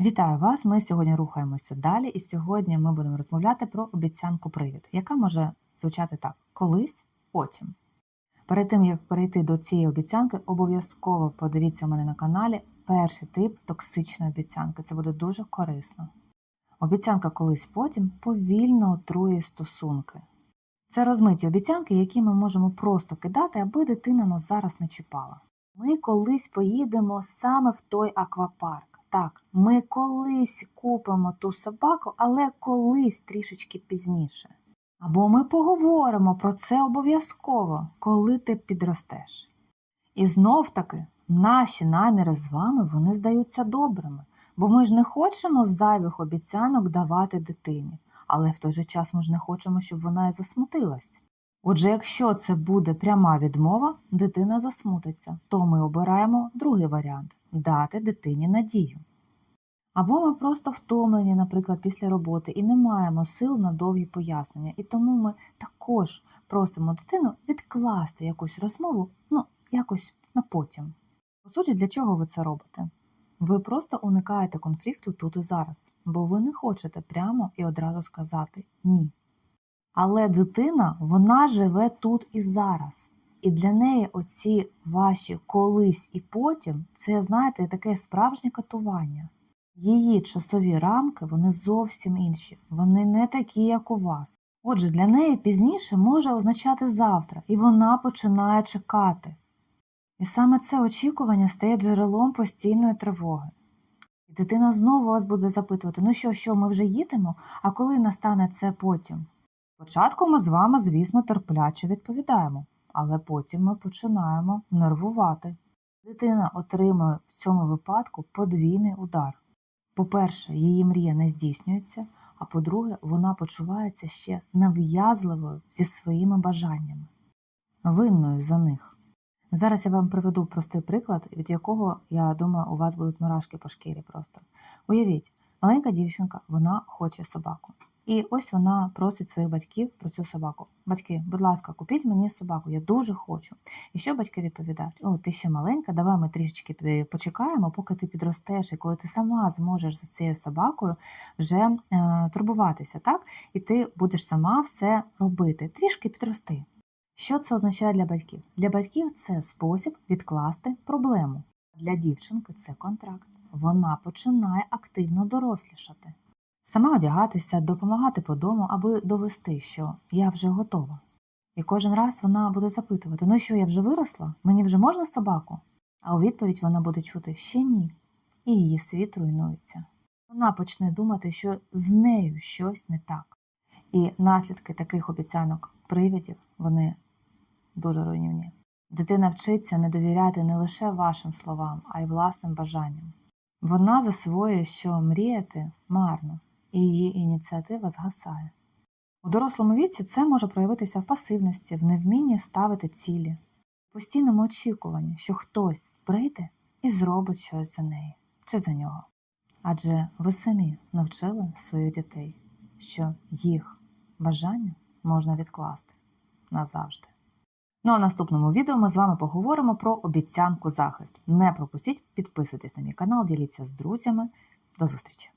Вітаю вас! Ми сьогодні рухаємося далі, і сьогодні ми будемо розмовляти про обіцянку привід, яка може звучати так: колись, потім. Перед тим як перейти до цієї обіцянки, обов'язково подивіться у мене на каналі перший тип токсичної обіцянки. Це буде дуже корисно. Обіцянка колись потім повільно отрує стосунки. Це розмиті обіцянки, які ми можемо просто кидати, аби дитина нас зараз не чіпала. Ми колись поїдемо саме в той аквапарк. Так, ми колись купимо ту собаку, але колись трішечки пізніше. Або ми поговоримо про це обов'язково, коли ти підростеш. І знов таки наші наміри з вами вони здаються добрими, бо ми ж не хочемо зайвих обіцянок давати дитині, але в той же час ми ж не хочемо, щоб вона і засмутилась. Отже, якщо це буде пряма відмова, дитина засмутиться, то ми обираємо другий варіант дати дитині надію. Або ми просто втомлені, наприклад, після роботи і не маємо сил на довгі пояснення, і тому ми також просимо дитину відкласти якусь розмову, ну, якось на потім. По суті, для чого ви це робите? Ви просто уникаєте конфлікту тут і зараз, бо ви не хочете прямо і одразу сказати ні. Але дитина, вона живе тут і зараз. І для неї оці ваші колись і потім це, знаєте, таке справжнє катування. Її часові рамки вони зовсім інші, вони не такі, як у вас. Отже, для неї пізніше може означати завтра, і вона починає чекати. І саме це очікування стає джерелом постійної тривоги. І дитина знову вас буде запитувати: ну що, що, ми вже їдемо, а коли настане це потім? Спочатку ми з вами, звісно, терпляче відповідаємо, але потім ми починаємо нервувати. Дитина отримує в цьому випадку подвійний удар. По-перше, її мрія не здійснюється, а по-друге, вона почувається ще нав'язливою зі своїми бажаннями, винною за них. Зараз я вам приведу простий приклад, від якого, я думаю, у вас будуть мурашки по шкірі просто. Уявіть, маленька дівчинка, вона хоче собаку. І ось вона просить своїх батьків про цю собаку. Батьки, будь ласка, купіть мені собаку, я дуже хочу. І що батьки відповідають? О, ти ще маленька, давай ми трішечки почекаємо, поки ти підростеш, і коли ти сама зможеш за цією собакою вже е, турбуватися, так? І ти будеш сама все робити. Трішки підрости. Що це означає для батьків? Для батьків це спосіб відкласти проблему. Для дівчинки це контракт. Вона починає активно дорослішати. Сама одягатися, допомагати по дому, аби довести, що я вже готова. І кожен раз вона буде запитувати: ну що, я вже виросла? Мені вже можна собаку? А у відповідь вона буде чути ще ні, і її світ руйнується. Вона почне думати, що з нею щось не так. І наслідки таких обіцянок привідів вони дуже руйнівні. Дитина вчиться не довіряти не лише вашим словам, а й власним бажанням. Вона засвоює, що мріяти марно, і її ініціатива згасає. У дорослому віці це може проявитися в пасивності, в невмінні ставити цілі, в постійному очікуванні, що хтось прийде і зробить щось за неї чи за нього. Адже ви самі навчили своїх дітей, що їх бажання можна відкласти назавжди. Ну а в наступному відео ми з вами поговоримо про обіцянку захист. Не пропустіть, підписуйтесь на мій канал, діліться з друзями. До зустрічі!